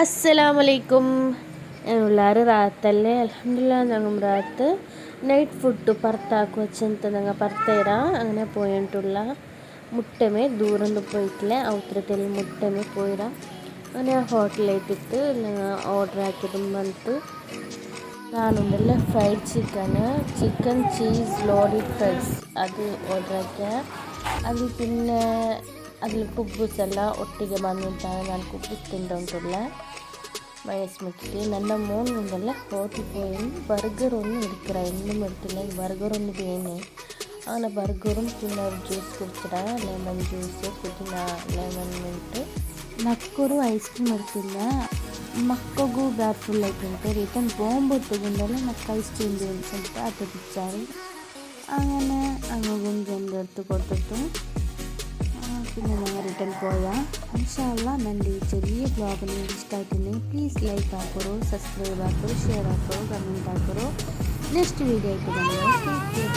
അസ്സലാമലൈക്കും എല്ലാവരും റാത്തല്ലേ അലഹമില്ല ഞങ്ങൾ റാത്ത് ನೈಟ್ ಫುಡ್ಡು ಪರ್ತಾಕು ವಚ್ಚಂತ ನಂಗೆ ಪರ್ತೇರ അങ്ങനെ പോയിട്ടുള്ള മുട്ടമേ ദൂരം പോയിട്ടില്ല അവത്രത്തിൽ മുട്ടമേ പോയിട അങ്ങനെ ഹോട്ടലിട്ടിട്ട് ഓർഡർ ആക്കിയതും വന്നിട്ട് ನಾನುಂಡೆಲ್ಲ fried chicken chicken cheese loaded fries അത് ഓർഡർ ആക്കിയ അതിൽ പിന്നെ ಅದ್ರಲ್ಲಿ ಕುಬ್ಬುಸೆಲ್ಲ ಒಟ್ಟಿಗೆ ಬಂದು ನಾನು ಕುಬ್ಬುಸ್ ತಿಂದ ಉಂಟಲ್ಲ ಮೈಸ್ ಮುಚ್ಚಿ ನನ್ನ ಮೂಲಿಂದೆಲ್ಲ ಹೋಟಿಗೆ ಇನ್ನು ಬರ್ಗರ್ ಒಂದು ಇಡ್ತೀರ ಇನ್ನೂ ಮಾಡ್ತಿಲ್ಲ ಬರ್ಗರ್ ಒಂದು ಏನೇ? ಆಮೇಲೆ ಬರ್ಗರು ತಿನ್ನೋರು ಜ್ಯೂಸ್ ಕೊಡ್ತೀರ? ಲೆಮನ್ ಜ್ಯೂಸು, ಪುದೀನ, ಲೆಮನ್ ಮಿಂಟು. ಮಕ್ಕರು ಐಸ್ ಕ್ರೀಮ್ ಮಾಡ್ತಿಲ್ಲ. ಮಕ್ಕಗೂ ಬ್ಯಾಪ್ ಫುಲ್ ಐತೆ ಅಂತ ರೀತನ್ ಬಾಂಬು ತಗೊಂಡಲ್ಲ ಮಕ್ಕ ಐಸ್ ಕ್ರೀಮ್ ಬೇಕಂತ ಅದು ಬಿಚ್ಚಾರಿ. ಆಮೇಲೆ ಅಂಗಿಂದು ಒಂದು ಎರಡು ఇప్పుడు మేము రిటర్న్ పోయాం ఇన్షాల్లా ನಂದು ಚೆರಿಯ ಬ್ಲಾಗನ್ನು ಇಷ್ಟ ಆಯ್ತೀನಿ ಪ್ಲೀಸ್ ಲೈಕ್ ಹಾಕೋರು ಸಬ್ಸ್ಕ್ರೈಬ್ ಹಾಕೋರು ಶೇರ್ ಹಾಕೋರು ಕಮೆಂಟ್ ಹಾಕೋರು ನೆಕ್ಸ್ಟ್ ವೀಡಿಯೋ ಇಟ್ಟು ಬಂದರೆ